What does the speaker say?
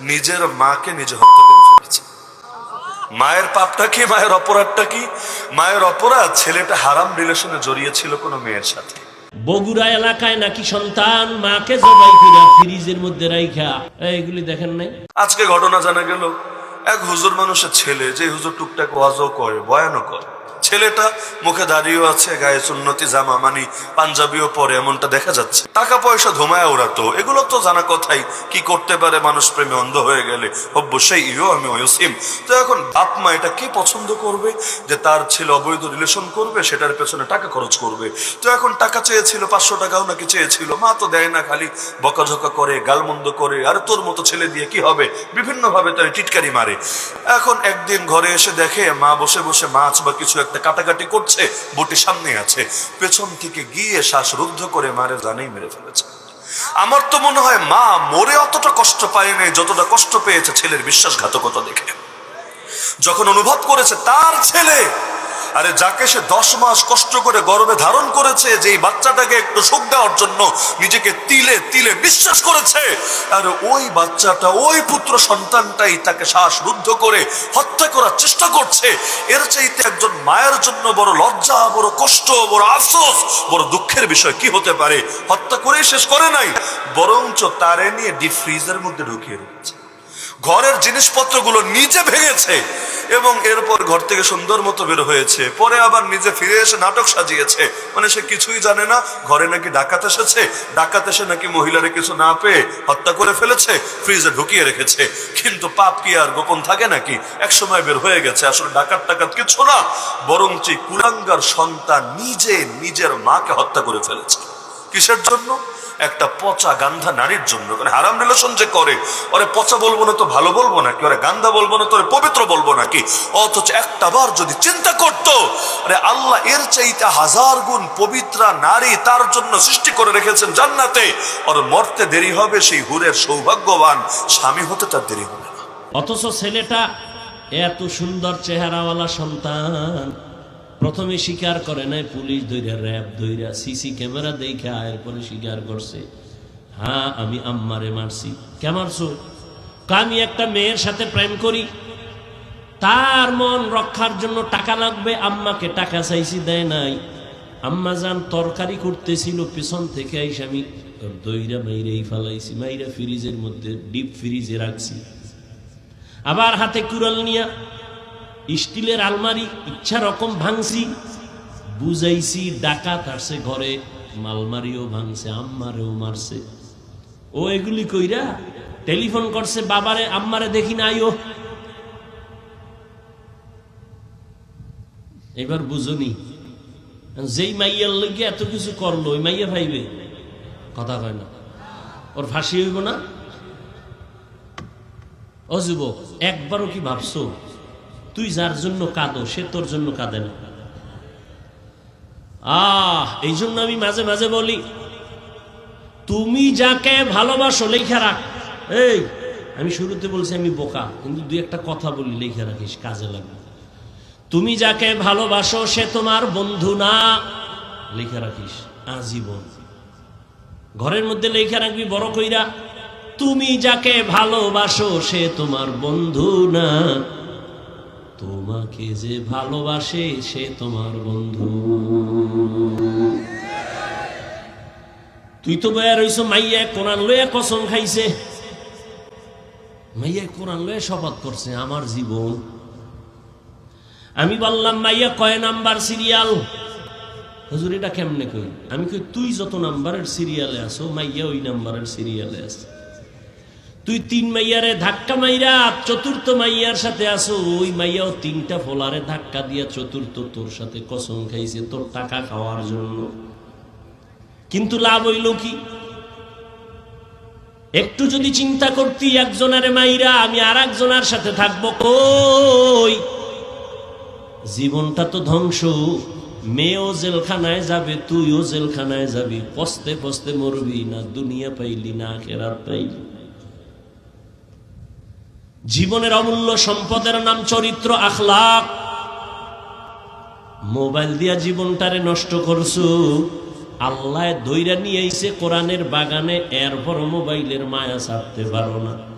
নিজের মাকে নিজে হত্যা করে ফেলেছে। মায়ের পাপটা কি মায়ের অপরাধটা কি? মায়ের অপরাধ ছেলেটা হারাম রিলেশনে জড়িয়ে ছিল কোনো মেয়ের সাথে। বগুড়া এলাকায় নাকি সন্তান মাকে জবাই করে ফ্রিজের মধ্যে রাইখা। এইগুলি দেখেন নাই? আজকে ঘটনা জানা গেল এক হুজুর মানুষের ছেলে যে হুজুর টুকটাক ওয়াজও করে বয়ানও করে। ছেলেটা মুখে দাঁড়িয়েও আছে, গায়ে সুন্নতি, জামা, মানি, পাঞ্জাবিও পরে, এমনটা দেখা যাচ্ছে। টাকা পয়সা ধুমায় ওড়াতো এগুলো তো জানা কথাই। কি করতে পারে মানুষ প্রেমে অন্ধ হয়ে গেলে? অবশ্যই ইও আমি অয়সিম তো এখন বাপ মা এটা কি পছন্দ করবে? যে তার ছেলে অবৈধ রিলেশন করবে, সেটার পেছনে টাকা খরচ করবে। তো এখন টাকা চেয়েছিল, পাঁচশো টাকাও নাকি চেয়েছিল। মা তো দেয় না, খালি বকাঝকা করে, গালমন্দ করে, আর তোর মতো ছেলে দিয়ে কি হবে? বিভিন্ন ভাবে তার টিটকারি মারে। এখন একদিন ঘরে এসে দেখে মা বসে বসে মাছ বা কিছু একটা কাটাকাটি করছে, বটি সামনে আছে, পেছন থেকে গিয়ে শ্বাস রুদ্ধ করে মারে জানেই মেরে ফেলেছে। আমার তো মনে হয় মা মরে অতটা কষ্ট পায়নি যতটা কষ্ট পেয়েছে ছেলের বিশ্বাসঘাতকতা দেখে। যখন অনুভব করেছে তার ছেলে আরে যাকে সে দশ মাস কষ্ট করে গর্ভে ধারণ করেছে যে বাচ্চাটাকে একটু সুখ দেওয়ার জন্য নিজেকে তিলে তিলে বিশ্বাস করেছে, আর ওই বাচ্চাটা, ওই পুত্র সন্তানটাই তাকে শ্বাসরুদ্ধ করে হত্যা করার চেষ্টা করছে। এর চাইতে একজন মায়ের জন্য বড় লজ্জা, বড় কষ্ট, বড় আফসোস, বড় দুঃখের বিষয় কি হতে পারে? হত্যা করেই শেষ করে নাই, বরঞ্চ তারে নিয়ে ডিপ ফ্রিজের মধ্যে ঢুকিয়ে রেখেছে ঘরের জিনিসপত্রগুলো নিজে ভেঙেছে এবং এরপর ঘর থেকে সুন্দর মতো বের হয়েছে। পরে আবার নিজে ফিরে এসে নাটক সাজিয়েছে। মানে সে কিছুই জানে না, ঘরে নাকি ডাকাত এসেছে, ডাকাত এসে নাকি মহিলারে কিছু না পেয়ে হত্যা করে ফেলেছে, ফ্রিজে ঢুকিয়ে রেখেছে। কিন্তু পাপ কি আর গোপন থাকে নাকি? এক সময় বের হয়ে গেছে, আসলে ডাকাত টাকাত কিছু না, বরঞ্চ কুলাঙ্গার সন্তান নিজে নিজের মাকে হত্যা করে ফেলেছে। কিসের জন্য? একটা পচা গান্ধা নারীর জন্য। মানে হারাম রিলেশন যে করে, ওরে পচা বলব না তো ভালো বলব নাকি? ওরে গান্ধা বলব না তো ওরে পবিত্র বলব নাকি? অথচ একটা বার যদি চিন্তা করতো, আরে আল্লাহ এর চাইতে হাজার গুণ পবিত্রা নারী তার জন্য সৃষ্টি করে রেখেছেন জান্নাতে ওর মরতে দেরি হবে সেই হুরের সৌভাগ্যবান স্বামী হতে তার দেরি হবে না। অথচ ছেলেটা এত সুন্দর চেহারাওয়ালা সন্তান প্রথমে স্বীকার করে নাই, পুলিশ ধৈর্য র্যাব ধৈর্য সিসি ক্যামেরা দেখা এরপরে স্বীকার করছে। হ্যাঁ আমি আম্মারে মারছি। কে মারছো? আমি একটা মেয়ের সাথে প্রেম করি? তার মন রক্ষার জন্য টাকা লাগবে, আম্মাকে টাকা চাইছি, দেয় নাই। আম্মা যান তরকারি করতেছিল, পিছন থেকে আইসা আমি দইরা মাইরেই ফালাইছি, মাইরা ফ্রিজের মধ্যে, ডিপ ফ্রিজে রাখছি। আবার হাতে কুড়াল নিয়া স্টিলের আলমারি, ইচ্ছা রকম ভাঙছি। বুঝাইছি ডাকাত আসছে ঘরে, মালমারিও ভাঙছে, আম্মারেও মারছে। ও এগুলি কইরা টেলিফোন করছে, বাবারে, আম্মারে দেখি না আইও এবার বুঝনি যেই মাইয়ার লগে এত কিছু করল, ওই মাইয়া ভাইবে। কথা কয় না, ওর ফাঁসি হইব না? ও যুবক, একবারও কি ভাবছ? তুই যার জন্য কাঁদো, সে তোর জন্য কাঁদে না। আহ এই জন্য আমি মাঝে মাঝে বলি, তুমি যাকে ভালোবাসো, লেখা রাখ। এই, আমি শুরুতে বলছি আমি বোকা, কিন্তু দুই একটা কথা বলি, লেখা রাখিস, কাজে লাগবে। তুমি যাকে ভালোবাসো, সে তোমার বন্ধু না। লেখা রাখিস, আজীবন। ঘরের মধ্যে লেখা রাখবি, বড় কইরা, তুমি যাকে ভালোবাসো, সে তোমার বন্ধু না। তোমাকে যে ভালোবাসে সে তোমার বন্ধু। তুই তো বয়া রইছ, মাইয়া কোরআন লইয়া কসম খাইছে। মাইয়া কোরআন লইয়া শপথ করছে, আমার জীবন। আমি বললাম, মাইয়া কয় নাম্বার সিরিয়াল? হুজুর, এটা কেমনে কই আমি কই, তুই যত নাম্বারের সিরিয়ালে আছো, মাইয়া ওই নাম্বারের সিরিয়ালে আছে। তুই তিন মাইয়ারে ধাক্কা মাইরা চতুর্থ মাইয়ার সাথে আসো ওই মাইয়াও তিনটা ফোলারে ধাক্কা দিয়া চতুর্থ তোর সাথে কসম খাইছে, তোর টাকা খাওয়ার জন্য। কিন্তু লাভ হইল কি? একটু যদি চিন্তা করতি একজনের মাইরা, আমি আর একজনের সাথে থাকব কই? জীবনটা তো ধ্বংস, মেয়েও জেলখানায় যাবে, তুইও জেলখানায় যাবি, পস্তে পস্তে মরবি না, দুনিয়া পাইলি না খেরাত পাইলি জীবনের অমূল্য সম্পদের নাম চরিত্র আখলাক। মোবাইল দিয়া জীবনটারে নষ্ট করছ। আল্লাহ দইরা নিয়ে কোরআনের বাগানে এরপর মোবাইলের মায়া ছাড়তে পারো না।